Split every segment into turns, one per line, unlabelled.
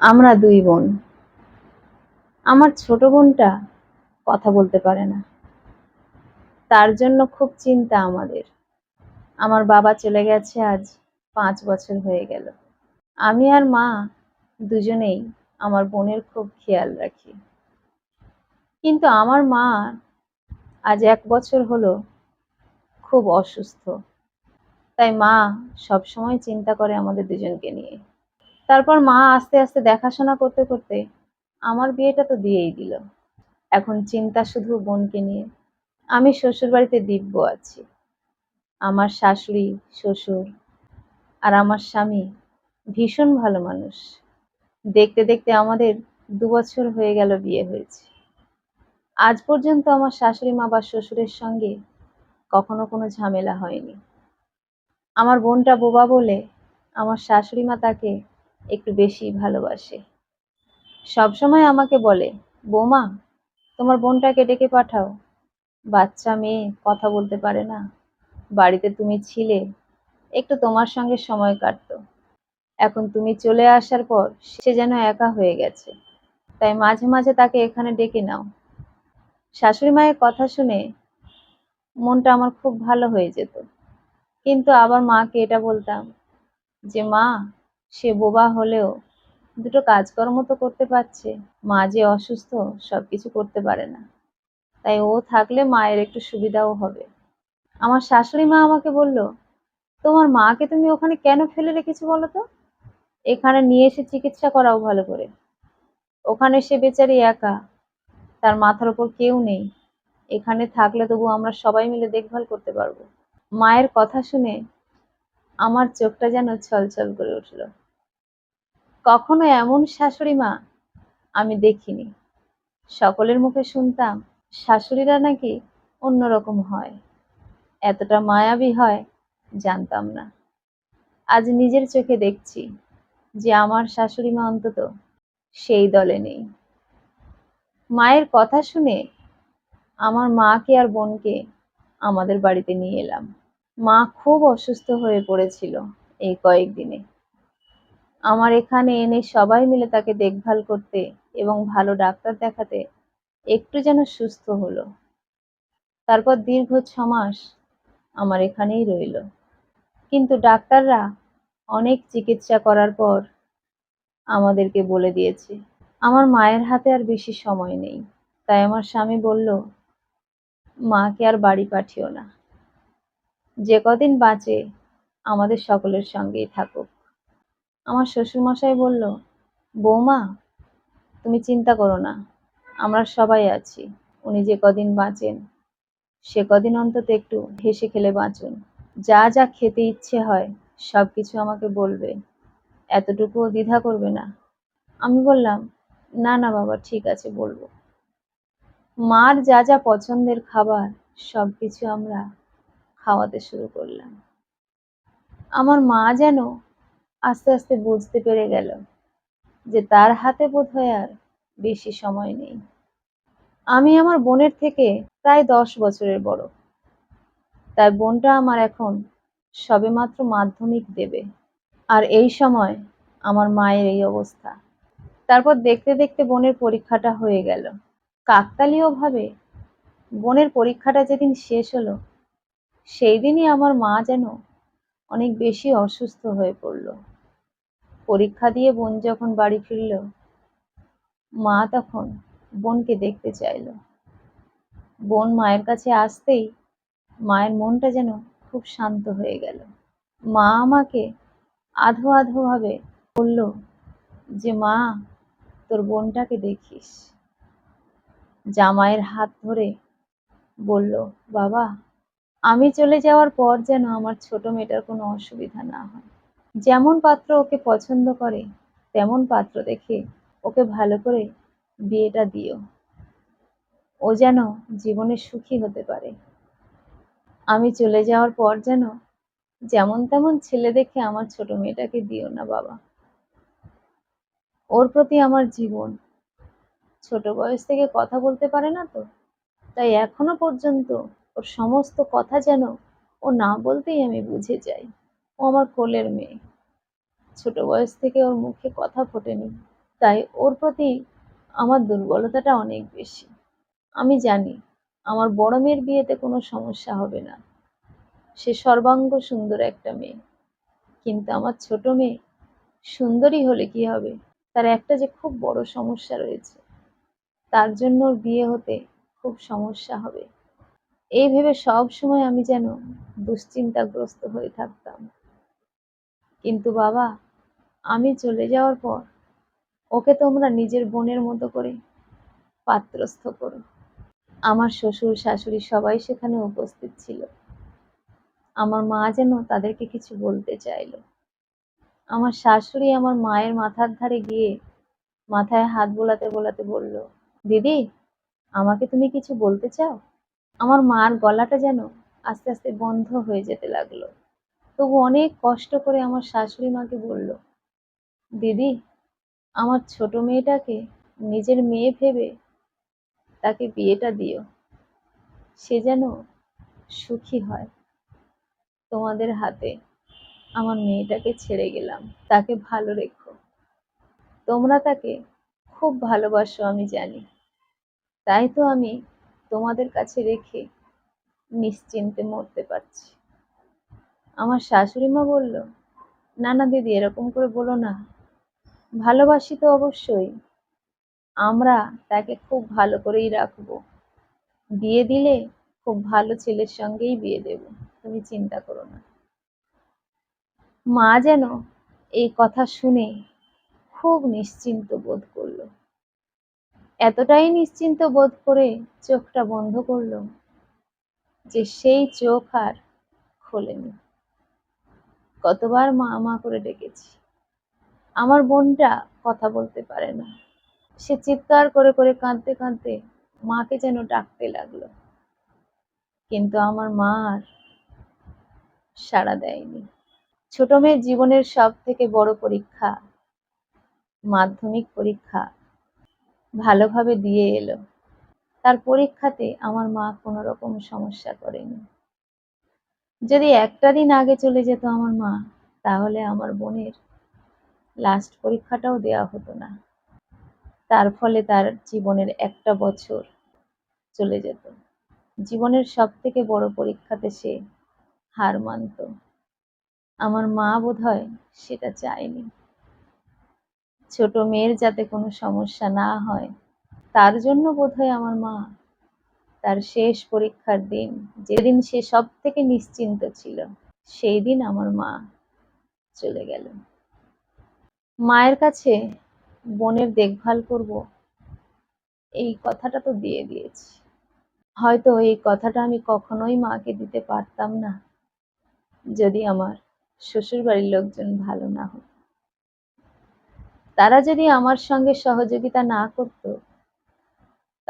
আমরা দুই বোন। আমার ছোট বোনটা কথা বলতে পারে না। তার জন্য খুব চিন্তা আমাদের। আমার বাবা চলে গেছে আজ পাঁচ বছর হয়ে গেল। আমি আর মা দুজনেই আমার বোনের খুব খেয়াল রাখি। কিন্তু আমার মা আজ এক বছর হলো খুব অসুস্থ। তাই মা সব সময় চিন্তা করে আমাদের দুজনকে নিয়ে। তারপর মা আস্তে আস্তে দেখাশোনা করতে করতে আমার বিয়েটা তো দিয়েই দিল। এখন চিন্তা শুধু বোনকে নিয়ে। আমি শ্বশুর বাড়িতে দিব্য আছি। আমার শাশুড়ি, শ্বশুর আর আমার স্বামী ভীষণ ভালো মানুষ। দেখতে দেখতে আমাদের দু বছর হয়ে গেল বিয়ে হয়েছে। আজ পর্যন্ত আমার শাশুড়ি মা বা শ্বশুরের সঙ্গে কখনো কোনো ঝামেলা হয়নি। আমার বোনটা বোবা বলে আমার শাশুড়ি মা তাকে একটু বেশি ভালোবাসে। সবসময় আমাকে বলে, বৌমা, তোমার বোনটাকে ডেকে পাঠাও। বাচ্চা মেয়ে কথা বলতে পারে না। বাড়িতে তুমি ছিলে, একটু তোমার সঙ্গে সময় কাটতো। এখন তুমি চলে আসার পর সে যেন একা হয়ে গেছে। তাই মাঝে মাঝে তাকে এখানে ডেকে নাও। শাশুড়ি মায়ের কথা শুনে মনটা আমার খুব ভালো হয়ে যেত। কিন্তু আবার মাকে এটা বলতাম যে, মা সে বোবা হলেও দুটো কাজকর্ম তো করতে পারছে। মা যে অসুস্থ সব কিছু করতে পারে না। তাই ও থাকলে মায়ের একটু সুবিধাও হবে। আমার শাশুড়ি মা আমাকে বলল, তোমার মাকে তুমি ওখানে কেন ফেলে রেখেছো বলো তো? এখানে নিয়ে এসে চিকিৎসা করাও ভালো করে। ওখানে সে বেচারি একা, তার মাথার ওপর কেউ নেই। এখানে থাকলে তবু আমরা সবাই মিলে দেখভাল করতে পারব। মায়ের কথা শুনে আমার চোখটা যেন ছলছল করে উঠল। কখনো এমন শাশুড়ি মা আমি দেখিনি। সকলের মুখে শুনতাম শাশুড়িরা নাকি অন্যরকম হয়। এতটা মায়াবী হয় জানতাম না। আজ নিজের চোখে দেখছি যে আমার শাশুড়ি মা অন্তত সেই দলে নেই। মায়ের কথা শুনে আমার মাকে আর বোনকে আমাদের বাড়িতে নিয়ে এলাম। মা খুব অসুস্থ হয়ে পড়েছিল এই কয়েকদিনে। আমার এখানে এনে সবাই মিলে তাকে দেখভাল করতে এবং ভালো ডাক্তার দেখাতে একটু যেন সুস্থ হলো। তারপর দীর্ঘ ছ মাস আমার এখানেই রইল। কিন্তু ডাক্তাররা অনেক চিকিৎসা করার পর আমাদেরকে বলে দিয়েছে, আমার মায়ের হাতে আর বেশি সময় নেই। তাই আমার স্বামী বলল, মাকে আর বাড়ি পাঠিও না। যে কদিন বাঁচে আমাদের সকলের সঙ্গেই থাকুক। আমার শ্বশুরমশাই বলল, বৌমা, তুমি চিন্তা করো না, আমরা সবাই আছি। উনি যে কদিন বাঁচেন, সে কদিন অন্তত একটু হেসে খেলে বাঁচুন। যা যা খেতে ইচ্ছে হয়, সব কিছু আমাকে বলবে। এতটুকুও দ্বিধা করবে না। আমি বললাম, না না বাবা, ঠিক আছে, বলব। মার যা যা পছন্দের খাবার, সব কিছু আমরা খাওয়াতে শুরু করলাম। আমার মা যেন আস্তে আস্তে বুঝতে পেরে গেল যে তার হাতে বোধহয় আর বেশি সময় নেই। আমি আমার বোনের থেকে প্রায় দশ বছরের বড়। তাই বোনটা আমার এখন সবেমাত্র মাধ্যমিক দেবে। আর এই সময় আমার মায়ের এই অবস্থা। তারপর দেখতে দেখতে বোনের পরীক্ষাটা হয়ে গেল। কাকতালীয়ভাবে বোনের পরীক্ষাটা যেদিন শেষ হলো সেই দিনই আমার মা যেন অনেক বেশি অসুস্থ হয়ে পড়ল। পরীক্ষা দিয়ে বোন যখন বাড়ি ফিরল, মা তখন বোনকে দেখতে চাইল। বোন মায়ের কাছে আসতেই মায়ের মনটা যেন খুব শান্ত হয়ে গেল। মা আমাকে আধো আধোভাবে বলল যে, মা, তোর বোনটাকে দেখিস। জামাইয়ের হাত ধরে বলল, বাবা, আমি চলে যাওয়ার পর যেন আমার ছোট মেয়েটার কোনো অসুবিধা না হয়। যেমন পাত্র ওকে পছন্দ করে, তেমন পাত্র দেখে ওকে ভালো করে বিয়েটা দিও। ও যেন জীবনে সুখী হতে পারে। আমি চলে যাওয়ার পর যেন যেমন তেমন ছেলে দেখে আমার ছোট মেয়েটাকে দিও না বাবা। ওর প্রতি আমার জীবন। ছোট বয়স থেকে কথা বলতে পারে না তো, তাই এখনও পর্যন্ত ওর সমস্ত কথা যেন ও না বলতেই আমি বুঝে যাই। ও আমার কোলের মেয়ে। ছোট বয়স থেকে ওর মুখে কথা ফোটেনি, তাই ওর প্রতি আমার দুর্বলতাটা অনেক বেশি। আমি জানি, আমার বড় মেয়ের বিয়েতে কোনো সমস্যা হবে না। সে সর্বাঙ্গ সুন্দর একটা মেয়ে। কিন্তু আমার ছোট মেয়ে সুন্দরী হলে কি হবে? তার একটা যে খুব বড় সমস্যা রয়েছে, তার জন্য ওর বিয়ে হতে খুব সমস্যা হবে। এই ভেবে সব সময় আমি যেন দুশ্চিন্তাগ্রস্ত হয়ে থাকতাম। কিন্তু বাবা, আমি চলে যাওয়ার পর ওকে তোমরা নিজের বোনের মতো করে পাত্রস্থ করো। আমার শ্বশুর, শাশুড়ি সবাই সেখানে উপস্থিত ছিল। আমার মা যেন তাদেরকে কিছু বলতে চাইলো। আমার শাশুড়ি আমার মায়ের মাথার ধারে গিয়ে মাথায় হাত বোলাতে বোলাতে বলল, দিদি, আমাকে তুমি কিছু বলতে চাও? আমার মার গলাটা যেন আস্তে আস্তে বন্ধ হয়ে যেতে লাগল। তবু অনেক কষ্ট করে আমার শাশুড়ি মাকে বলল, দিদি, আমার ছোট মেয়েটাকে নিজের মেয়ে ভেবে তাকে বিয়েটা দিও। সে যেন সুখী হয়। তোমাদের হাতে আমার মেয়েটাকে ছেড়ে গেলাম। তাকে ভালো রেখো। তোমরা তাকে খুব ভালোবাসো, আমি জানি। তাই তো আমি তোমাদের কাছে রেখে নিশ্চিন্তে মরতে পারছি। আমার শাশুড়ি মা বলল না না দিদি, এরকম করে বলো না। ভালোবাসি তো অবশ্যই। আমরা তাকে খুব ভালো করেই রাখব। বিয়ে দিলে খুব ভালো ছেলের সঙ্গেই বিয়ে দেব। তুমি চিন্তা করো না। মা যেন এই কথা শুনে খুব নিশ্চিন্ত বোধ করল। এতটাই নিশ্চিন্ত বোধ করে চোখটা বন্ধ করল যে সেই চোখ আর খোলেনি। কতবার মা মা করে ডেকেছি। আমার বোনটা কথা বলতে পারে না। সে চিৎকার করে করে কাঁদতে কাঁদতে মাকে যেন ডাকতে লাগল। কিন্তু আমার মা আর সাড়া দেয়নি। ছোট মেয়ের জীবনের সব থেকে বড় পরীক্ষা, মাধ্যমিক পরীক্ষা ভালোভাবে দিয়ে এলো। তার পরীক্ষাতে আমার মা কোনো রকম সমস্যা করেনি। যদি একটা দিন আগে চলে যেত আমার মা, তাহলে আমার বোনের লাস্ট পরীক্ষাটাও দেওয়া হতো না। তার ফলে তার জীবনের একটা বছর চলে যেত। জীবনের সব থেকে বড় পরীক্ষাতে সে হার মানত। আমার মা বোধহয় সেটা চায়নি। ছোট মেয়ের যাতে কোনো সমস্যা না হয়, তার জন্য বোধহয় আমার মা তার শেষ পরীক্ষার দিন, যেদিন সে সব থেকে নিশ্চিন্ত ছিল সেই দিন আমার মা চলে গেল মায়ের কাছে বোনের দেখভাল করব, এই কথাটা তো দিয়ে দিয়েছি। হয়তো এই কথাটা আমি কখনোই মাকে দিতে পারতাম না, যদি আমার শ্বশুর বাড়ির লোকজন ভালো না হতো। তারা যদি আমার সঙ্গে সহযোগিতা না করত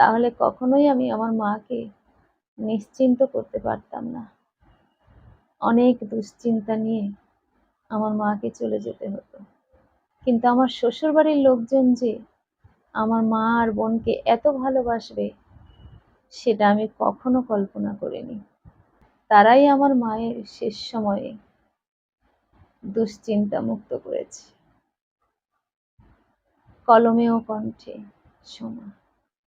তাহলে কখনোই আমি আমার মাকে নিশ্চিন্ত করতে পারতাম না। অনেক দুশ্চিন্তা নিয়ে আমার মাকে চলে যেতে হতো। কিন্তু আমার শ্বশুর বাড়ির লোকজন যে আমার মা আর বোনকে এত ভালোবাসবে, সেটা আমি কখনো কল্পনা করিনি। তারাই আমার মায়ের শেষ সময়ে দুশ্চিন্তা মুক্ত করেছে। কলমে ও কণ্ঠে সোমা